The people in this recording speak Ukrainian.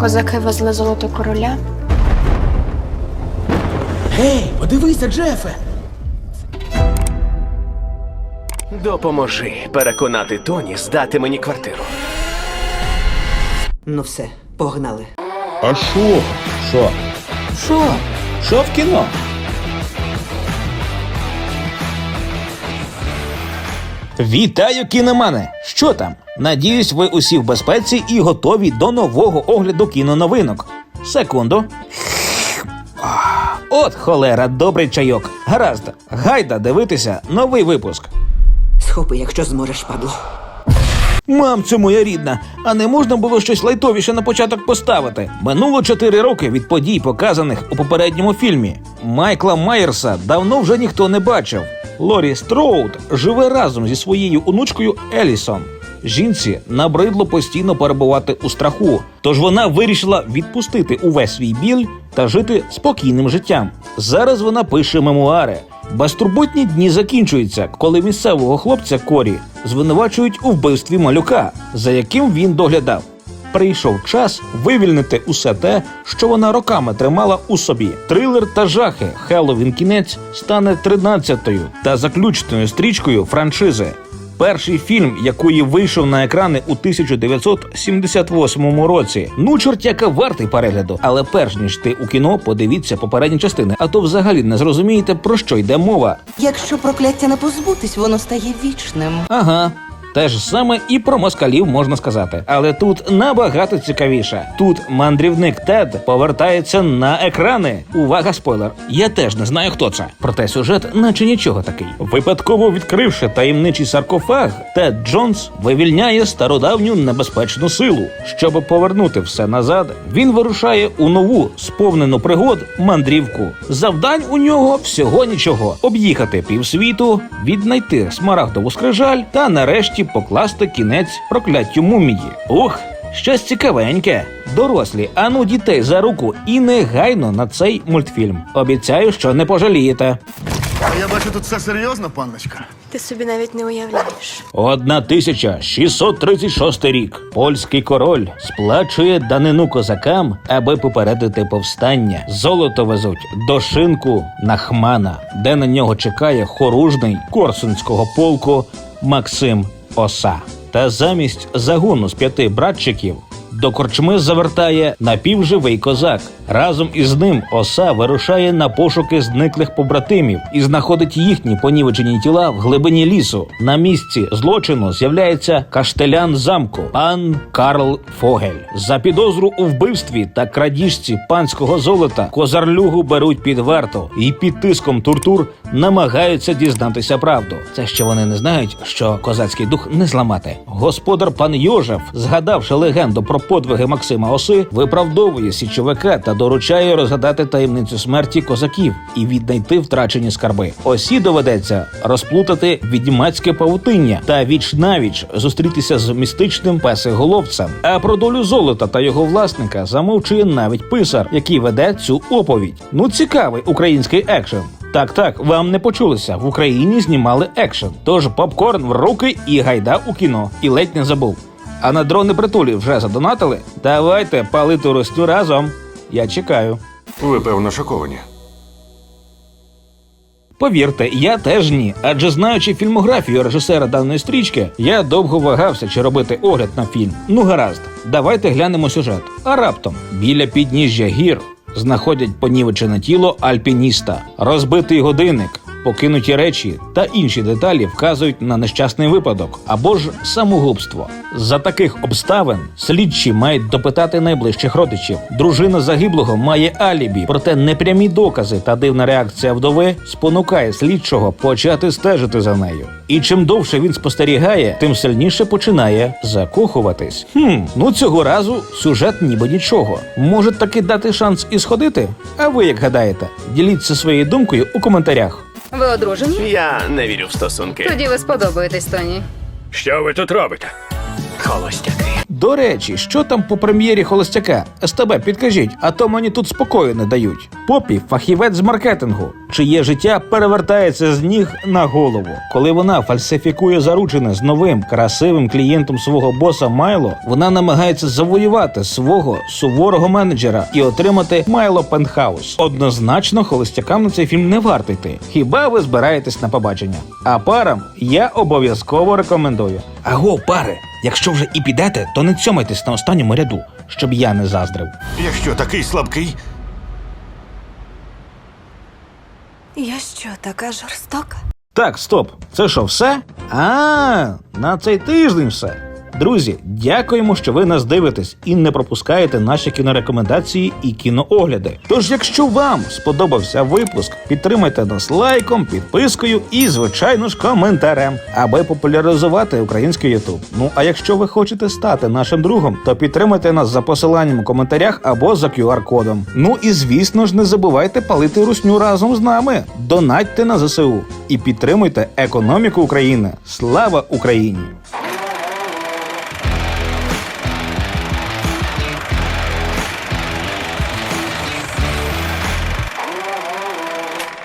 Козаки везли золото короля. Гей, подивися, Джефе! Допоможи переконати Тоні здати мені квартиру. Ну все, погнали. А що? Що? Що? Що в кіно? Вітаю, кіномани! Що там? Надіюсь, ви усі в безпеці і готові до нового огляду кіноновинок. Секунду. От холера, добрий чайок. Гаразд, гайда дивитися новий випуск. Схопи, якщо зможеш, падло. Мамцю моя рідна, а не можна було щось лайтовіше на початок поставити. Минуло чотири роки від подій, показаних у попередньому фільмі. Майкла Майерса давно вже ніхто не бачив. Лорі Строуд живе разом зі своєю онучкою Елісон. Жінці набридло постійно перебувати у страху, тож вона вирішила відпустити увесь свій біль та жити спокійним життям. Зараз вона пише мемуари. Безтурботні дні закінчуються, коли місцевого хлопця Корі звинувачують у вбивстві малюка, за яким він доглядав. Прийшов час вивільнити усе те, що вона роками тримала у собі. Трилер та жахи Хеллоуін кінець стане 13-ю та заключною стрічкою франшизи. Перший фільм, який вийшов на екрани у 1978 році. Ну, чортяка вартий перегляду. Але перш ніж ти у кіно, подивіться попередні частини, а то взагалі не зрозумієте про що йде мова. Якщо прокляття не позбутись, воно стає вічним. Ага. Те ж саме і про москалів можна сказати. Але тут набагато цікавіше. Тут мандрівник Тед повертається на екрани. Увага, спойлер! Я теж не знаю, хто це. Проте сюжет, наче нічого такий. Випадково відкривши таємничий саркофаг, Тед Джонс вивільняє стародавню небезпечну силу. Щоб повернути все назад, він вирушає у нову сповнену пригод мандрівку. Завдань у нього всього нічого: об'їхати півсвіту, віднайти смарагдову скрижаль та нарешті покласти кінець прокляттю мумії. Ух! Щось цікавеньке. Дорослі, ану дітей за руку і негайно на цей мультфільм. Обіцяю, що не пожалієте. Я бачу тут все серйозно, панночка. Ти собі навіть не уявляєш. 1636 рік. Польський король сплачує данину козакам, аби попередити повстання. Золото везуть до шинку на Хмана, де на нього чекає хоружний корсунського полку Максим Оса. Та замість загону з п'яти братчиків до корчми завертає напівживий козак. Разом із ним оса вирушає на пошуки зниклих побратимів і знаходить їхні понівечені тіла в глибині лісу. На місці злочину з'являється каштелян замку пан Карл Фогель. За підозру у вбивстві та крадіжці панського золота козарлюгу беруть під варту і під тиском тортур намагаються дізнатися правду. Це ще вони не знають, що козацький дух не зламати. Господар пан Йожев, згадавши легенду про подвиги Максима Оси, виправдовує січовика та доручає розгадати таємницю смерті козаків і віднайти втрачені скарби. Осі доведеться розплутати відьмацьке павутиння та віч навіч зустрітися з містичним песиголовцем. А про долю золота та його власника замовчує навіть писар, який веде цю оповідь. Ну цікавий український екшен. Так, так, вам не почулося. В Україні знімали екшен. Тож попкорн в руки і гайда у кіно. І ледь не забув. А на дрони притулі вже задонатили? Давайте палити ростю разом. Я чекаю. Ви, певно, шоковані. Повірте, я теж ні. Адже знаючи фільмографію режисера даної стрічки, я довго вагався, чи робити огляд на фільм. Ну гаразд, давайте глянемо сюжет. А раптом біля підніжжя гір знаходять понівечене тіло альпініста, розбитий годинник. Покинуті речі та інші деталі вказують на нещасний випадок або ж самогубство. За таких обставин слідчі мають допитати найближчих родичів. Дружина загиблого має алібі, проте непрямі докази та дивна реакція вдови спонукає слідчого почати стежити за нею. І чим довше він спостерігає, тим сильніше починає закохуватись. Хм, ну цього разу сюжет ніби нічого. Може таки дати шанс і сходити? А ви як гадаєте? Діліться своєю думкою у коментарях. Ви одружені? Я не вірю в стосунки. Тоді ви сподобаєтесь Тоні. Що ви тут робите? Холостяки. До речі, що там по прем'єрі холостяка? СТБ, підкажіть, а то мені тут спокою не дають. Попі фахівець з маркетингу, чиє життя перевертається з ніг на голову. Коли вона фальсифікує заручене з новим красивим клієнтом свого боса Майло, вона намагається завоювати свого суворого менеджера і отримати Майло Пентхаус. Однозначно, холостякам на цей фільм не варто йти. Хіба ви збираєтесь на побачення? А парам я обов'язково рекомендую. Аго, паре, якщо вже і підете, то не цьомайтесь на останньому ряду, щоб я не заздрив. Я що, такий слабкий? Я що, така жорстока? Так, стоп, це що, все? А, на цей тиждень все. Друзі, дякуємо, що ви нас дивитесь і не пропускаєте наші кінорекомендації і кіноогляди. Тож, якщо вам сподобався випуск, підтримайте нас лайком, підпискою і, звичайно ж, коментарем, аби популяризувати український Ютуб. Ну а якщо ви хочете стати нашим другом, то підтримайте нас за посиланням у коментарях або за QR-кодом. Ну і звісно ж, не забувайте палити русню разом з нами. Донатьте на ЗСУ і підтримуйте економіку України. Слава Україні!